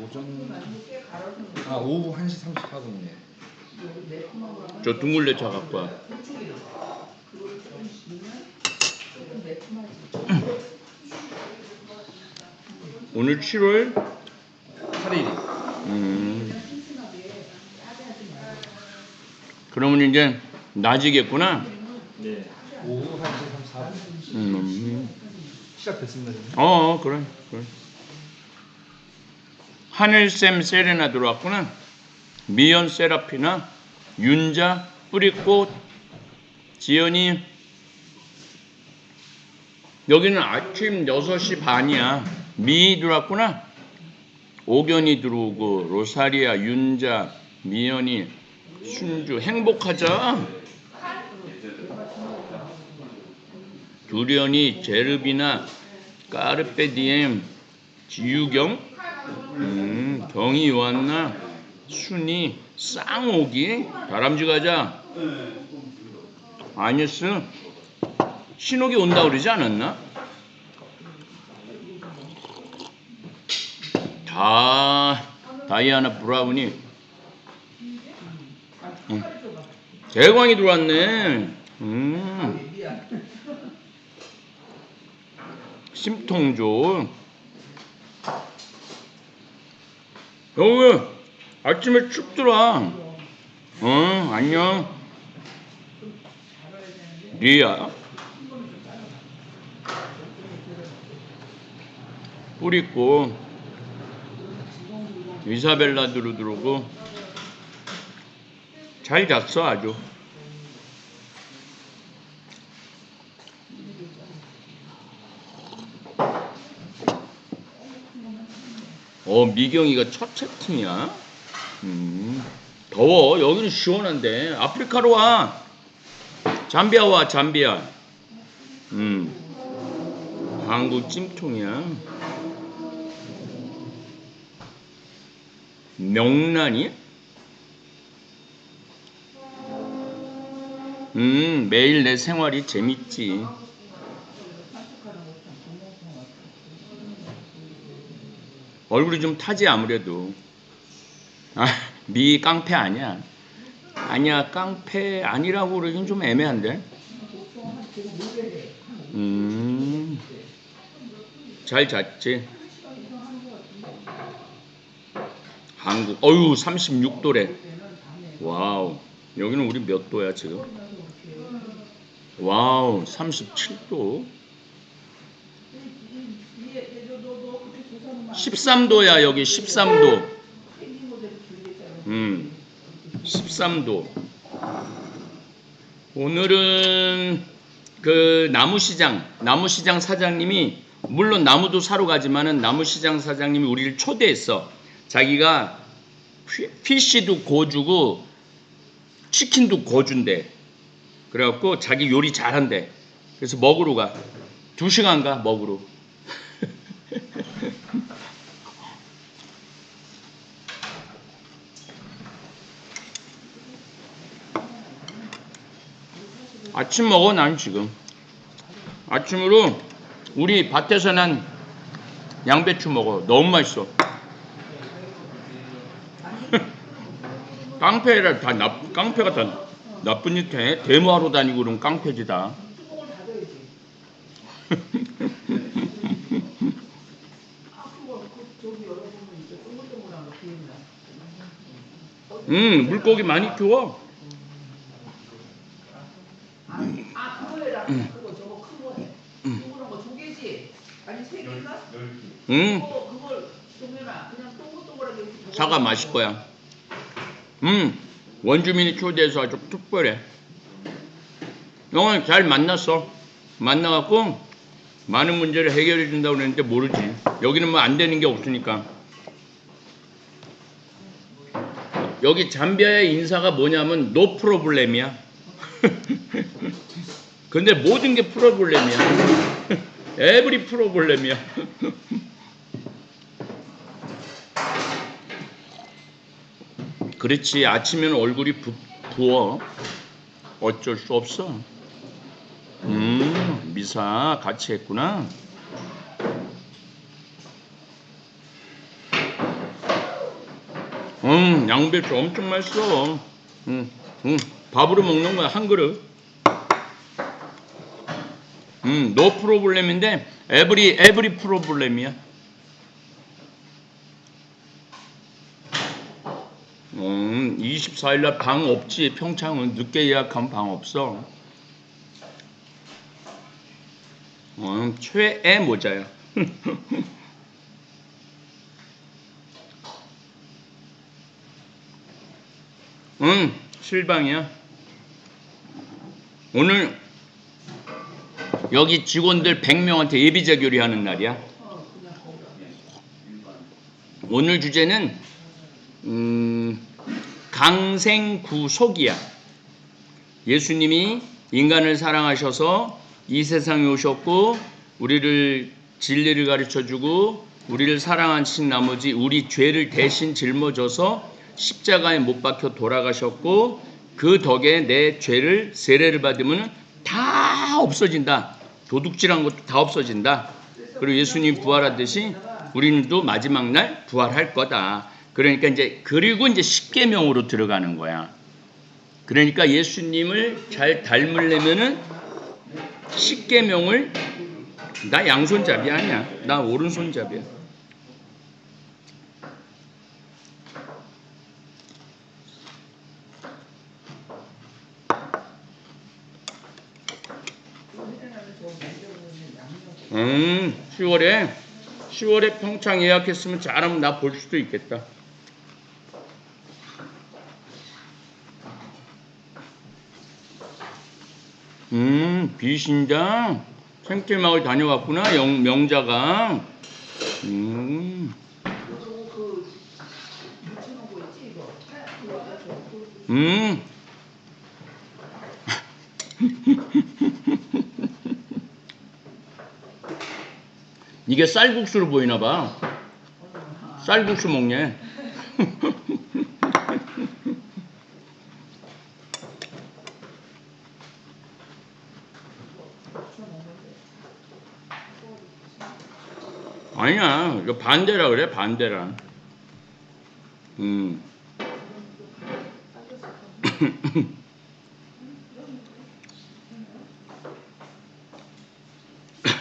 오전 아 오후 1시 30분이네. 저 둥글레 차 갖고 와. 오늘 7월 8일이. 음. 그러면 이제 낮이겠구나. 네. 오후 1시 34분. 음. 시작됐습니다. 지금. 어, 어 그래 그래. 하늘샘 세레나 들어왔구나. 미연 세라피나 윤자 뿌리꽃 지연이 여기는 아침 6시 반이야. 미 들어왔구나. 오견이 들어오고 로사리아 윤자 미연이 순주 행복하자. 두련이 제르비나 까르페디엠 지유경 음, 경이 요한나? 순이 쌍옥이? 다람쥐 가자. 아니었어? 신옥이 온다 그러지 않았나? 다 다이아나 브라운이 음, 대광이 들어왔네. 음. 심통조 여기 아침에 춥더라 응 안녕. 리아 뿌리고 이사벨라드로 들어오고 잘 잤어 아주 어 미경이가 첫 채팅이야. 음, 더워 여기는 시원한데 아프리카로 와. 잠비아 와 잠비아. 음, 한국 찜통이야. 명란이? 음, 매일 내 생활이 재밌지. 얼굴이 좀 타지 아무래도. 아, 미 깡패 아니야. 아니야 깡패 아니라고 그러긴 좀 애매한데. 음, 잘 잤지. 한국, 어유 36도래. 와우. 여기는 우리 몇 도야 지금? 와우, 37도. 13도야 여기 13도. 음, 13도. 오늘은 그 나무시장, 나무시장 사장님이 물론 나무도 사러 가지만은 나무시장 사장님이 우리를 초대했어. 자기가 피- 피쉬도 구워주고 치킨도 구워준대. 그래갖고 자기 요리 잘한대. 그래서 먹으러 가. 두 시간 가 먹으러. 아침 먹어 난 지금. 아침으로 우리 밭에서 난 양배추 먹어. 너무 맛있어. 깡패라 다 나, 깡패가 다 나쁜 짓 해. 데모하러 다니고 그러면 깡패지 다. 음 물고기 많이 키워 아 그거에다 그거 저거 큰 거네. 요거는 뭐 조개지? 아니 세 개인가? 음 그거 그걸 동현아 그냥 동글동글하게 이렇게 저거 사과 마실 거야. 음, 원주민이 초대해서 아주 특별해. 영원 잘 만났어. 만나갖고 많은 문제를 해결해 준다고 그랬는데 모르지. 여기는 뭐 안 되는 게 없으니까. 여기 잠비아의 인사가 뭐냐면 노 프로블렘이야. 근데 모든 게 프로블렘이야. 에브리 프로블렘이야. 그렇지. 아침에는 얼굴이 부, 부어. 어쩔 수 없어. 음 미사 같이 했구나. 음 양배추 엄청 맛있어. 음, 음 밥으로 먹는 거야 한 그릇. 음, 노 프로블렘인데 에브리 에브리 프로블렘이야. 음, 24일 날 방 없지. 평창은 늦게 예약하면 방 없어. 음, 최애 모자야. 응, 실방이야. 오늘 여기 직원들 100명한테 예비자 교리하는 날이야. 오늘 주제는 음, 강생구속이야. 예수님이 인간을 사랑하셔서 이 세상에 오셨고 우리를 진리를 가르쳐 주고 우리를 사랑하신 나머지 우리 죄를 대신 짊어져서 십자가에 못 박혀 돌아가셨고 그 덕에 내 죄를 세례를 받으면 다 없어진다. 도둑질한 것도 다 없어진다. 그리고 예수님 부활하듯이 우리는 또 마지막 날 부활할 거다. 그러니까 이제 그리고 이제 십계명으로 들어가는 거야. 그러니까 예수님을 잘 닮으려면은 십계명을 나 양손잡이 아니야. 나 오른손잡이야. 음, 10월에 10월에 평창 예약했으면 잘하면 나 볼 수도 있겠다. 음, 비신장 생태마을 다녀왔구나. 영, 명자가. 음, 음. 이게 쌀국수로 보이나 봐. 쌀국수 먹네. 아니야, 이거 반대라 그래, 반대라. 음.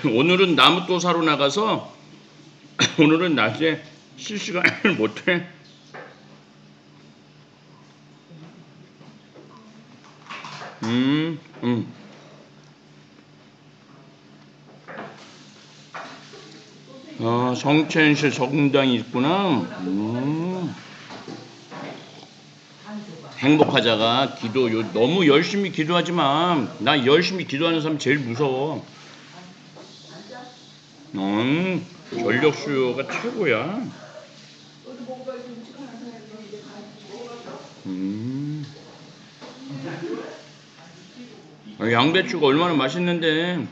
오늘은 나무도 사러 나가서 오늘은 낮에 실시간을 못해. 음, 음. 아, 성천시 적응당이 있구나. 음. 행복하자가 기도 요- 너무 열심히 기도하지 마. 나 열심히 기도하는 사람 제일 무서워. 음, 전력 수요가 최고야. 음. 아, 양배추가 얼마나 맛있는데.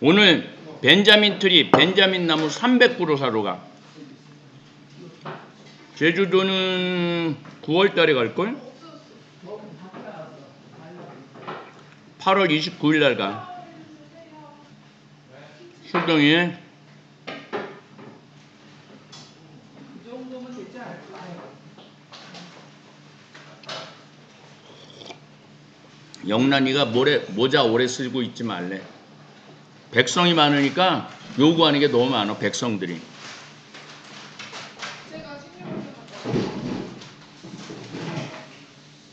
오늘 벤자민 트리, 벤자민 나무 300그루 사러 가. 제주도는 9월 달에 갈걸? 8월 29일 날 가. 않을까? 영란이가 모래, 모자 오래 쓰고 있지 말래. 백성이 많으니까 요구하는 게 너무 많아, 백성들이.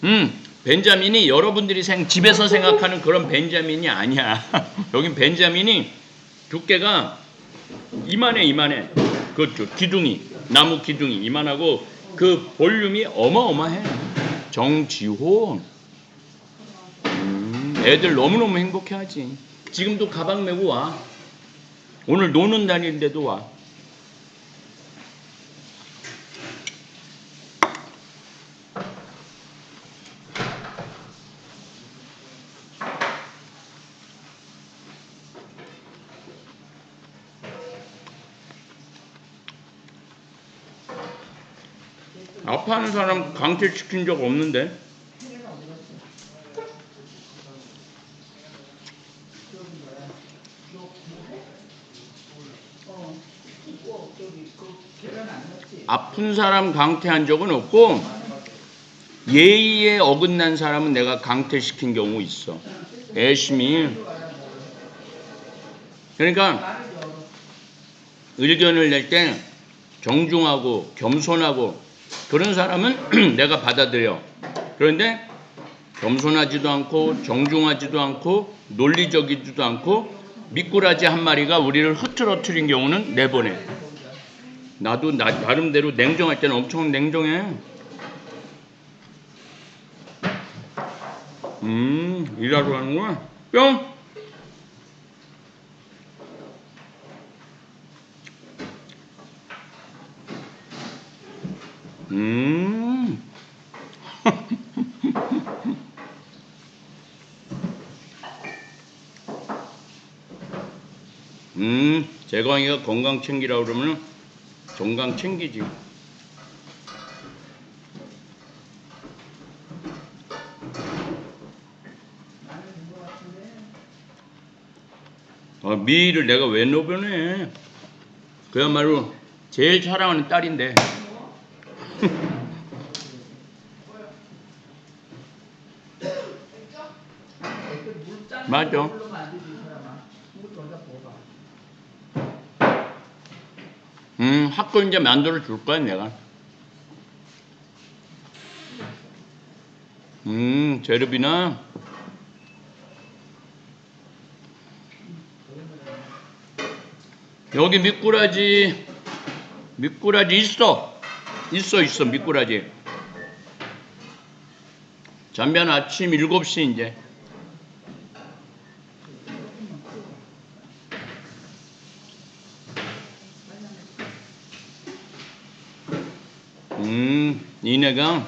음, 벤자민이 여러분들이 생, 집에서 생각하는 그런 벤자민이 아니야. 여긴 벤자민이 두께가 이만해, 이만해. 그렇죠. 기둥이, 나무 기둥이 이만하고 그 볼륨이 어마어마해. 정지호. 음, 애들 너무너무 행복해하지. 지금도 가방 메고 와. 오늘 노는 날인데도 와. 아파하는 사람 강퇴시킨 적 없는데? 아픈 사람 강퇴한 적은 없고 예의에 어긋난 사람은 내가 강퇴시킨 경우 있어. 열심히. 그러니까. 의견을 낼 때 정중하고 겸손하고 그런 사람은 내가 받아들여. 그런데 겸손하지도 않고 정중하지도 않고 논리적이지도 않고 미꾸라지 한 마리가 우리를 흐트러뜨린 경우는 내보내. 나도 나, 나름대로 냉정할 때는 엄청 냉정해. 음, 일하러 가는 거야? 뿅! 음. 음, 재광이가 건강 챙기라 그러면 건강 챙기지. 아, 미희를 내가 왜 노변해? 그야말로 제일 사랑하는 딸인데. 여기다 부어봐. 음, 학교 이제 만들어 줄 거야, 내가. 음, 제르비나. 여기 미꾸라지, 미꾸라지 있어. 있어, 있어, 미꾸라지. 잠변 아침 7시 이제. 음, 니네가.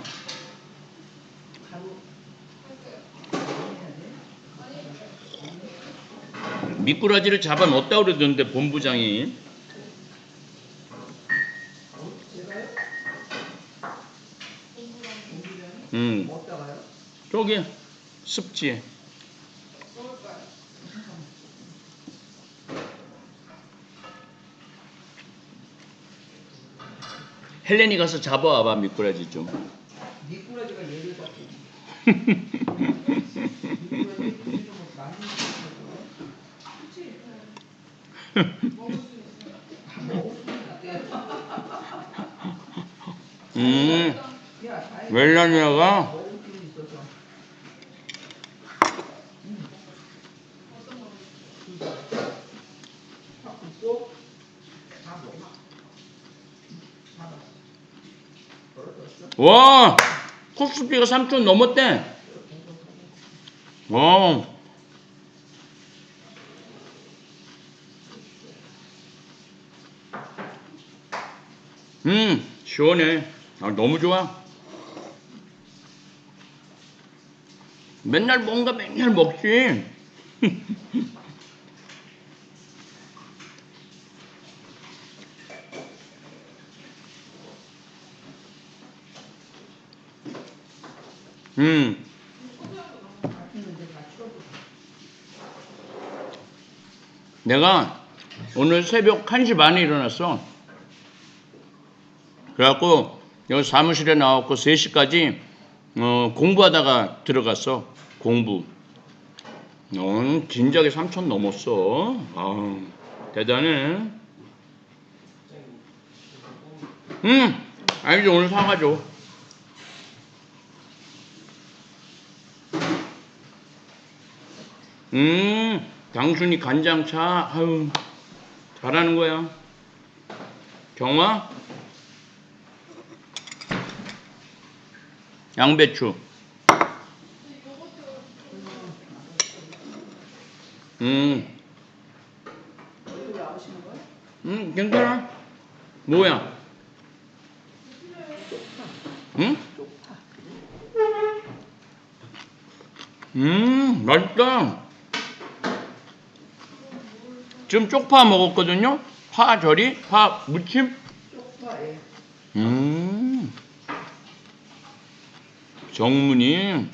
미꾸라지를 잡아 넣었다 그러던데 본부장이 제가요? 음? 저기 습지에 헬렌이 가서 잡아와봐 미꾸라지 좀 미꾸라지가 얘를 있대. 음. 웰라니아가? 와 코스피가 3천 넘었대 와 음, 시원해. 아, 너무 좋아. 맨날 뭔가 맨날 먹지. 음. 내가 오늘 새벽 1시 반에 일어났어. 그래갖고 여기 사무실에 나왔고 3시까지 어, 공부하다가 들어갔어. 공부. 어, 진작에 3천 넘었어. 아, 대단해. 응, 알지 오늘 사가줘. 음, 당순이 간장차, 아유, 잘하는 거야. 경화, 양배추. 음? 음, 괜찮아. 뭐야? 응? 음, 맛있다. 지금 쪽파 먹었거든요. 파 절이, 파 무침. 음, 정문이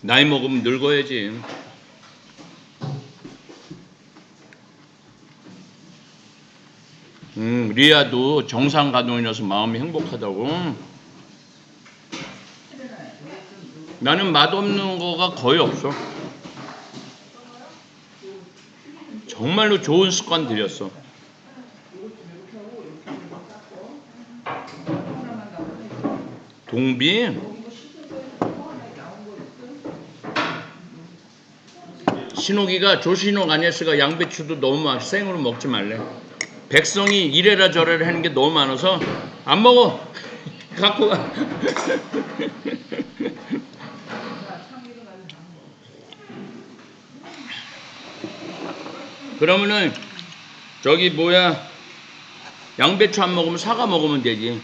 나이 먹으면 늙어야지. 음, 리아도 정상 가동이라서 마음이 행복하다고. 나는 맛없는 거가 거의 없어. 정말로 좋은 습관 들였어. 동비 신호기가 조신호 아니었으가 양배추도 너무 막 생으로 먹지 말래. 백성이 이래라 저래라 하는 게 너무 많아서 안 먹어. 갖고 가. 그러면은 저기 뭐야 양배추 안 먹으면 사과 먹으면 되지.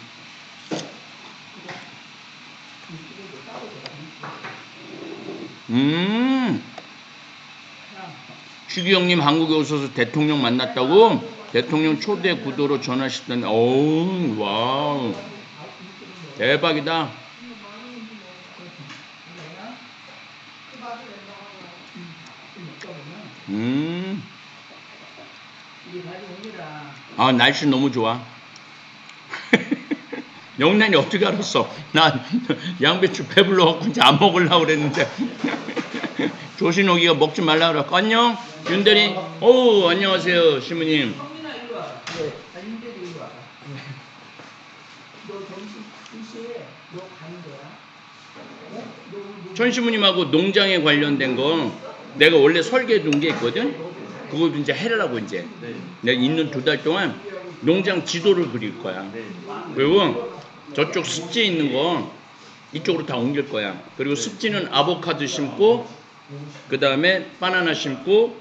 음. 추기 형님 한국에 오셔서 대통령 만났다고? 대통령 초대 구도로 전하시더니 어우 와우 대박이다. 음. 이게 많이 오니라. 아 날씨 너무 좋아. 영란이 어떻게 알았어? 난 양배추 배불러 갖고 이제 안 먹으려고 그랬는데 조신호기가 먹지 말라 그래. 안녕 윤대리. 오 안녕하세요 시무님. 성민아 이리 와. 윤대리 이리 와. 너 점심 2시에 너 가는 거야? 어? 너, 너천 시무님하고 농장에 관련된 거 내가 원래 설계해 둔 게 있거든. 그거 이제 해라고 이제. 내가 있는 두 달 동안 농장 지도를 그릴 거야. 그리고 저쪽 습지 있는 거 이쪽으로 다 옮길 거야. 그리고 습지는 아보카도 심고, 그 다음에 바나나 심고,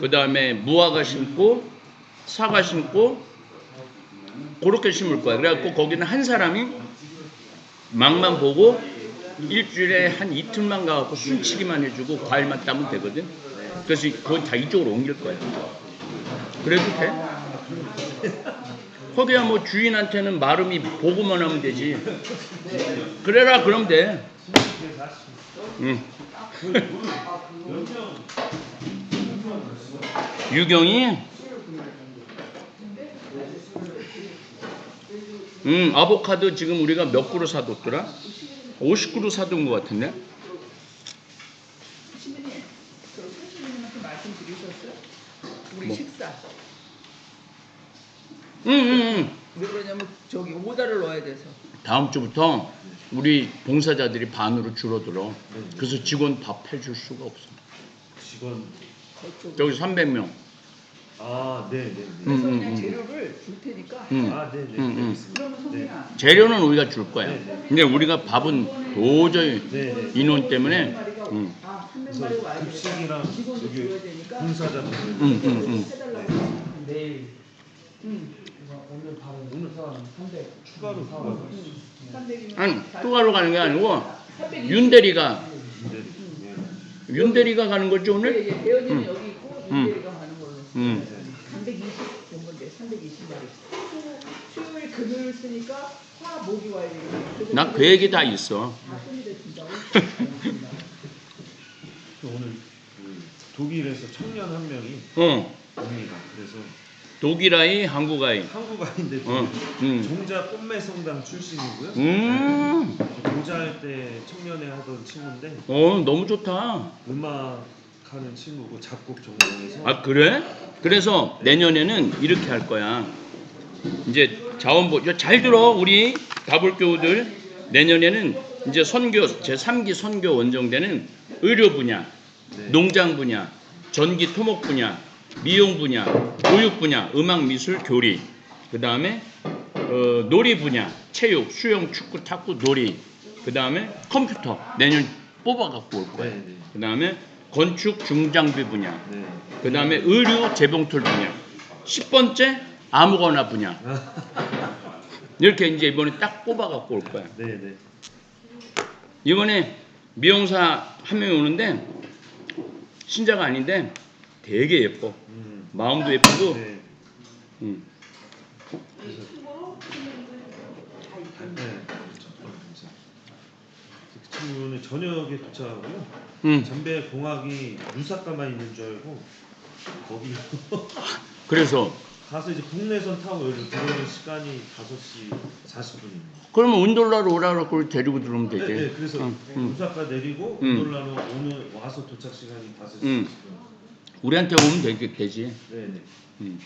그 다음에 무화과 심고, 사과 심고, 그렇게 심을 거야. 그래갖고 거기는 한 사람이 망만 보고 일주일에 한 이틀만 가갖고 순치기만 해주고 과일만 따면 되거든. 그래서 그건 다 이쪽으로 옮길 거야. 그래도 돼? 거기야 뭐 주인한테는 말음이 보고만 하면 되지. 그래라 그럼 돼. 응. 유경이 음 아보카도 지금 우리가 몇 그루 사뒀더라? 50그루 사둔 것 같은데? 시민님, 저 선생님한테 말씀드리셨어요? 우리 뭐? 식사. 응응응 왜 그러냐면 저기 오다를 넣어야 돼서. 다음 주부터 우리 봉사자들이 반으로 줄어들어. 그래서 직원 밥 해줄 수가 없어. 직원. 저기 300명. 아, 네, 네, 네. 그래서 음, 그냥 음, 재료를 줄 테니까. 음. 아, 네, 네. 음, 음. 알겠습니다. 그러면 성민아. 재료는 우리가 줄 거야. 근데 우리가 밥은 도저히 네, 네. 인원 때문에 응. 아, 한 그래서 명만이 와야 급식이랑 직원도 저기 줘야 되니까. 봉사자분들 응, 응, 응. 해달라고. 내일 응. 오늘 바로 오늘 사람 300 추가로 추가로 300이면 아니 투가로 가는 게 아니고 320. 윤대리가. 윤대리가 가는 거지 예, 오늘? 예, 대현이는 응. 여기 있고 응. 윤대리가 가는 걸로. 응. 320 정도인데 320 마리. 수요일 금요일 쓰니까 화 목이 와야 되겠네. 나그 얘기 다 있어. 다 손이 준다고. 오늘 그 독일에서 청년 한 명이 어. 옵니다. 그래서 독일아이, 한국아이. 한국아인데 어. 음. 종자 꽃매 성당 출신이고요. 음. 교자할 때 청년회 하던 친구인데 어, 너무 좋다. 음악 하는 친구고 작곡 전공해서 아, 그래? 그래서 내년에는 이렇게 할 거야. 이제 자원보, 야, 잘 들어, 우리 다불교우들. 내년에는 이제 선교, 제3기 선교 원정대는 의료 분야, 네. 농장 분야, 전기 토목 분야, 미용 분야, 교육 분야, 음악 미술 교리, 그 다음에 어, 놀이 분야, 체육, 수영, 축구, 탁구, 놀이, 그 다음에 컴퓨터 내년 뽑아 갖고 올 거야. 네, 네. 그 다음에 건축 중장비 분야, 네. 그 다음에 의류 재봉틀 분야, 10번째 아무거나 분야. 이렇게 이제 이번에 딱 뽑아 갖고 올 거야. 네, 네. 이번에 미용사 한 명이 오는데 신자가 아닌데 되게 예뻐. 음. 마음도 예쁘고. 네. 음. 그래서 네. 경우는 저녁에 도착하고요. 음. 잠배 공항이 루사카만 있는 줄 알고 거기 그래서 가서 이제 국내선 타고 여기 들어오는 시간이 5시 40분입니다. 그러면 운돌라로 오라 그러고 데리고 들어오면 되지. 네, 네, 그래서 응, 응. 루사카 내리고 음. 온돌라로 오늘 와서 도착 시간이 5시 음. 40분. 우리한테 오면 되지. 되지. 네, 네. 음.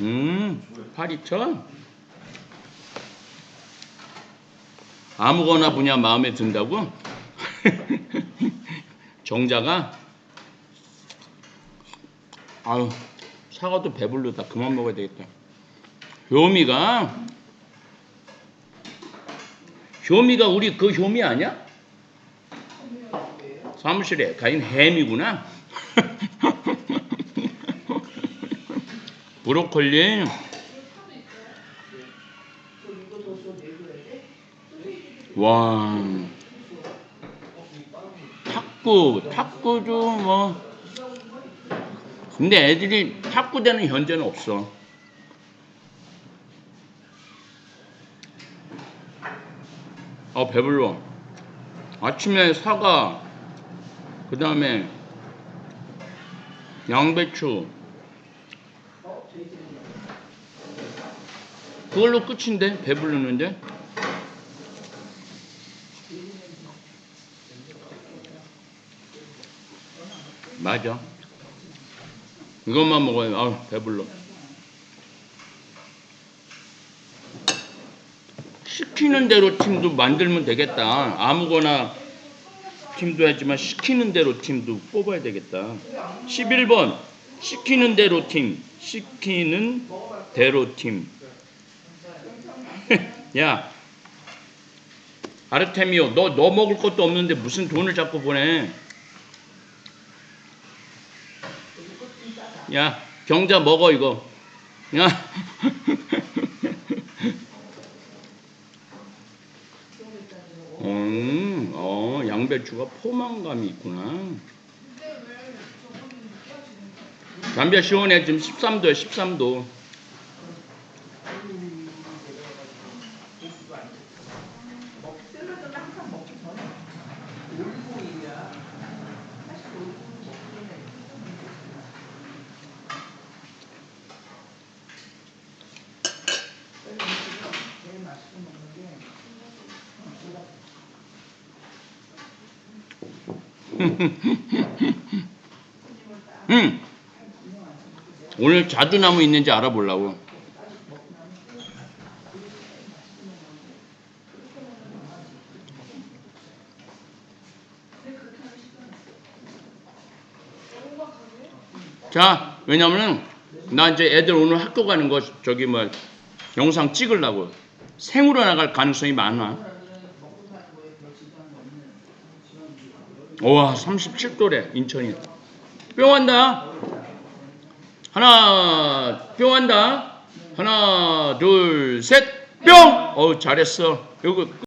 음, 파리천? 아무거나 분야 마음에 든다고? 정자가? 아유, 사과도 배불르다. 그만 먹어야 되겠다. 효미가? 효미가 우리 그 효미 아니야? 사무실에 가인 햄이구나. 브로콜리? 와, 탁구, 탁구도 뭐. 근데 애들이 탁구 되는 현재는 없어. 아 배불러. 아침에 사과, 그 다음에 양배추. 그걸로 끝인데? 배부르는데? 맞아. 이것만 먹어요 아 배불러. 시키는 대로 팀도 만들면 되겠다. 아무거나 팀도 하지만 시키는 대로 팀도 뽑아야 되겠다 11번 시키는 대로 팀 시키는 대로 팀 야, 아르테미오, 너, 너 먹을 것도 없는데 무슨 돈을 자꾸 보내? 야, 경자 먹어, 이거. 야. 음, 어, 양 배추가 포만감이 있구나. 담배 시원해, 지금 13도야, 13도. 샐러드는 항상 먹기 전에 올리브오일이야 사실 올리브오일 먹기 전에 샐러드가 제일 맛있게 먹는 게 어, 뭐라 응. 오늘 자두나무 있는지 알아보려고. 자, 왜냐면은 나 이제 애들 오늘 학교 가는 거 저기 뭐 영상 찍으려고 생으로 나갈 가능성이 많아. 와, 37도래 인천이. 뿅 한다. 하나, 뿅 한다. 하나, 둘, 셋, 뿅. 어우 잘했어. 요거